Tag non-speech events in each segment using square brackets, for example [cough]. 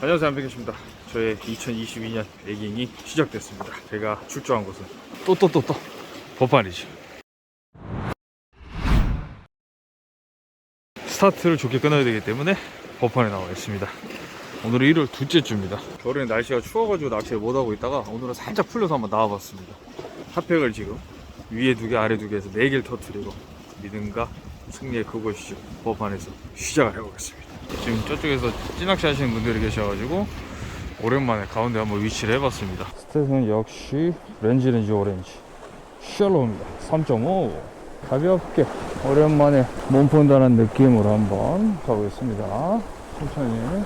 안녕하세요 안백입니다. 저의 2022년 에깅이 시작됐습니다. 제가 출조한 곳은 또 또 또또. 법안이죠. 스타트를 좋게 끊어야 되기 때문에 법안에 나와 있습니다. 오늘은 1월 둘째 주입니다. 겨울에는 날씨가 추워가지고 낚시를 못하고 있다가 오늘은 살짝 풀려서 한번 나와봤습니다. 핫팩을 지금 위에 두 개 아래 두 개에서 네 개를 터트리고 믿음과 승리의 그곳이죠. 법안에서 시작을 해보겠습니다. 지금 저쪽에서 찌낚시 하시는 분들이 계셔가지고 오랜만에 가운데 한번 위치를 해봤습니다. 스탯은 역시 렌즈 렌즈 오렌지. 샬로우입니다. 3.5 가볍게 오랜만에 몸 푼다는 느낌으로 한번 가보겠습니다. 천천히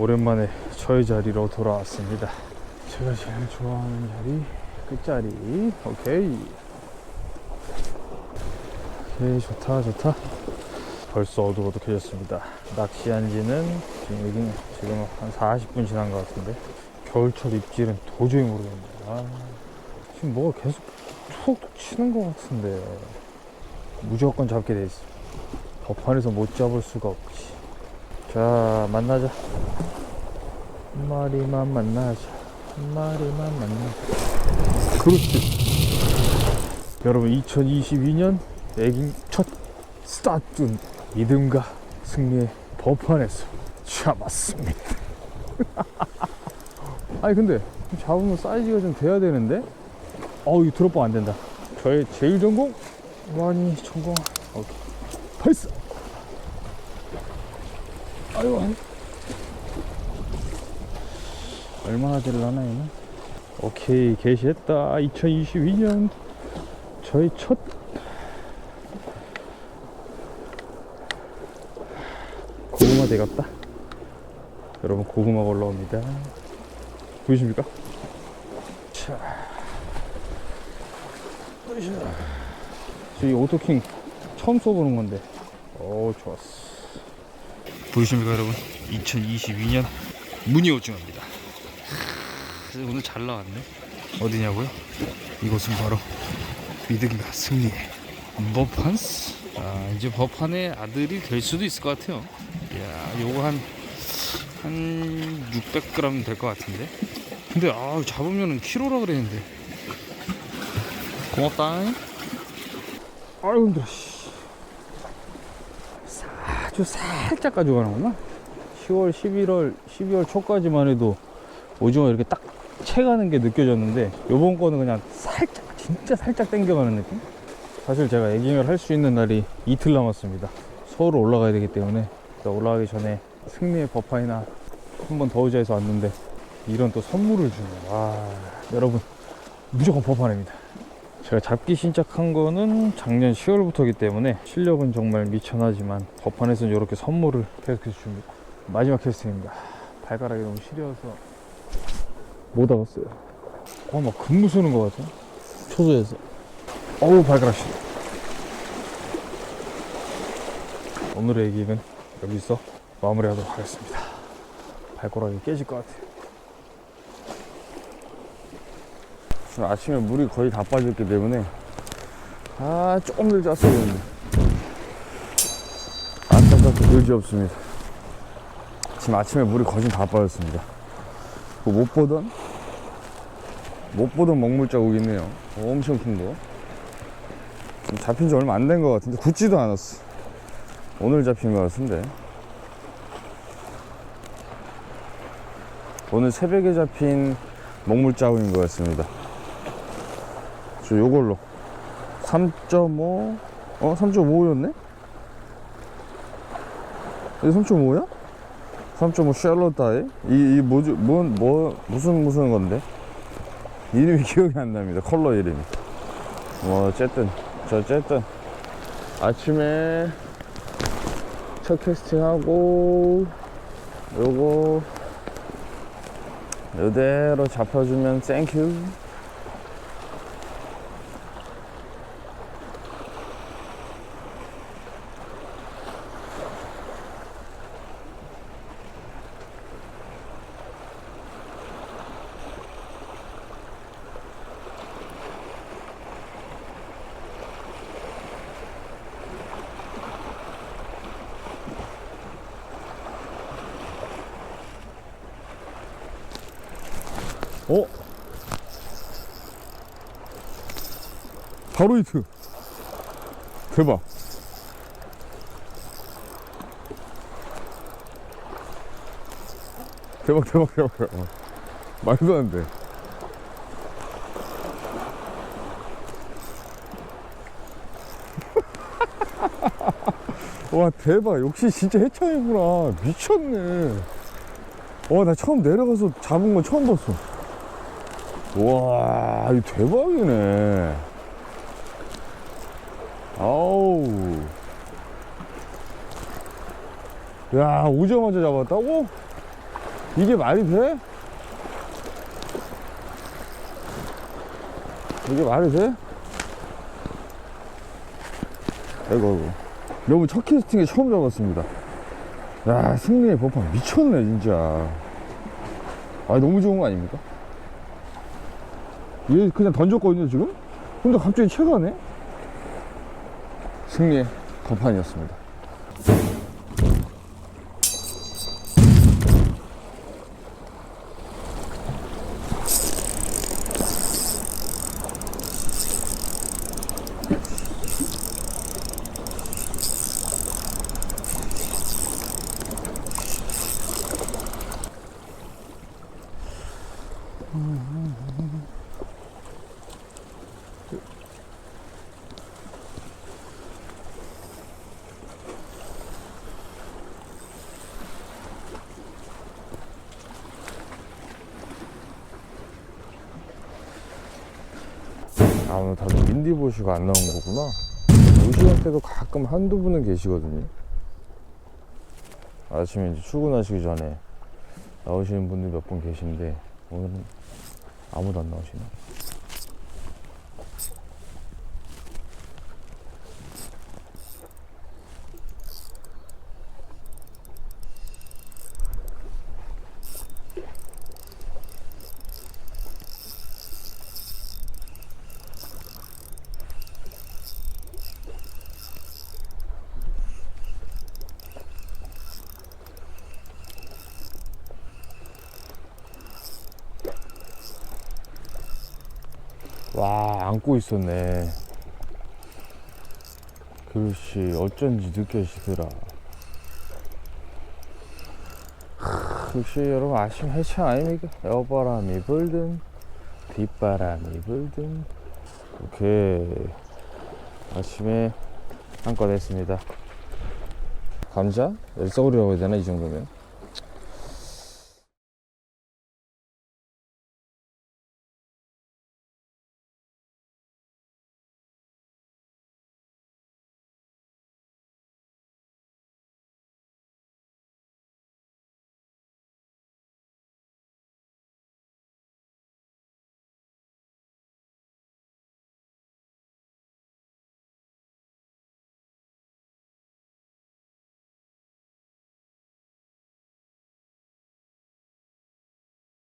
오랜만에 저의 자리로 돌아왔습니다. 제가 제일 좋아하는 자리 끝자리. 오케이. 오케이 좋다 좋다. 벌써 어둑어둑해졌습니다. 낚시한 지는 지금 지금 한 40분 지난 것 같은데 겨울철 입질은 도저히 모르겠네요. 아, 지금 뭐가 계속 툭툭 치는 것 같은데 무조건 잡게 돼 있어. 법판에서 못 잡을 수가 없지. 자 만나자. 한 마리만 만나자. 한 마리만 만나자. 그렇지. 여러분 2022년 애기 첫 스타트 믿음과 승리의 법판에서 잡았습니다. [laughs] 아니 근데 잡으면 사이즈가 좀 돼야 되는데? 어우 이 드롭방 안 된다. 저의 제일 전공? 많이 전공. 오케이. 벌써 아유, 아유. 얼마나 될라나 얘는? 오케이 개시했다 2022년 저희 첫 고구마 되겠다 여러분 고구마가 올라옵니다 보이십니까? 자. 저희 오토킹 처음 써보는 건데 오 좋았어 보이십니까 여러분? 2022년 무늬 오징어입니다. 하, 오늘 잘 나왔네. 어디냐고요? 이곳은 바로 믿음과 승리의 법판스? 아 이제 법판의 아들이 될 수도 있을 것 같아요. 이야 요거 한 한 600g 될 것 같은데? 근데 아 잡으면은 키로라 그랬는데. 고맙다. 아유 힘들어 씨. 아주 살짝 가져가는구나. 10월, 11월, 12월 초까지만 해도 오징어 이렇게 딱 채가는 게 느껴졌는데 요번 거는 그냥 살짝, 진짜 살짝 당겨가는 느낌? 사실 제가 에깅을 할 수 있는 날이 이틀 남았습니다. 서울 올라가야 되기 때문에 올라가기 전에 승리의 버파이나 한 번더 의자에서 왔는데 이런 또 선물을 주네. 와, 여러분 무조건 버파입니다. 제가 잡기 시작한 거는 작년 10월부터이기 때문에 실력은 정말 미천하지만 법판에서는 이렇게 선물을 계속해서 줍니다. 마지막 캐스팅입니다. 발가락이 너무 시려서 못 하겠어요. 어, 막 근무 쓰는 것 같아. 초조해서. 어우, 발가락 시려. 오늘의 얘기는 여기서 마무리하도록 하겠습니다. 발가락이 깨질 것 같아요. 아침에 물이 거의 다 빠졌기 때문에 아 조금 더 짰어야 되는데 안타깝게 물이 없습니다. 지금 아침에 물이 거의 다 빠졌습니다. 그못 보던? 못 보던 먹물 자국이 있네요. 어, 엄청 큰거. 잡힌 지 얼마 안 된 것 같은데 굳지도 않았어. 오늘 잡힌 것 같은데. 오늘 새벽에 잡힌 먹물 자국인 것 같습니다 저 요걸로 3.5 어? 3.5였네? 이게 3.5야? 3.5 샬롯 다이? 이, 이 뭐지, 뭔, 뭐, 무슨, 무슨 건데? 이름이 [laughs] 기억이 안 납니다. 컬러 이름이. 뭐, 어쨌든, 저, 어쨌든, 아침에 첫 캐스팅 하고, 요거, 이대로 잡혀주면 땡큐 어? 바로 히트. 대박. 대박 대박 대박. 대박 말도 안돼. [laughs] 와 대박. 역시 진짜 해창이구나. 미쳤네. 와 나 처음 내려가서 잡은 건 처음 봤어 와, 이거 대박이네. 아우. 야, 오자마자 잡았다고? 이게 말이 돼? 이게 말이 돼? 아이고, 아이고. 여러분, 첫 캐스팅에 처음 잡았습니다. 야, 승리의 법한 미쳤네, 진짜. 아, 너무 좋은 거 아닙니까? 얘 그냥 던졌거든요 지금? 근데 갑자기 채가네? 승리의 거판이었습니다 아 오늘 다들 보시고 안 나온 거구나. 이 시간대도 가끔 한두 분은 계시거든요. 아침에 이제 출근하시기 전에 나오시는 분들 몇 분 계신데 오늘은 아무도 안 나오시네 와 안고 있었네. 그렇지 어쩐지 느껴지더라. 하, 역시 여러분 아침 해창 아닙니까? 여바람이 불든 뒷바람이 불든. 오케이. 아침에 한건 했습니다. 감자? 열서울이라고 해야 되나 이 정도면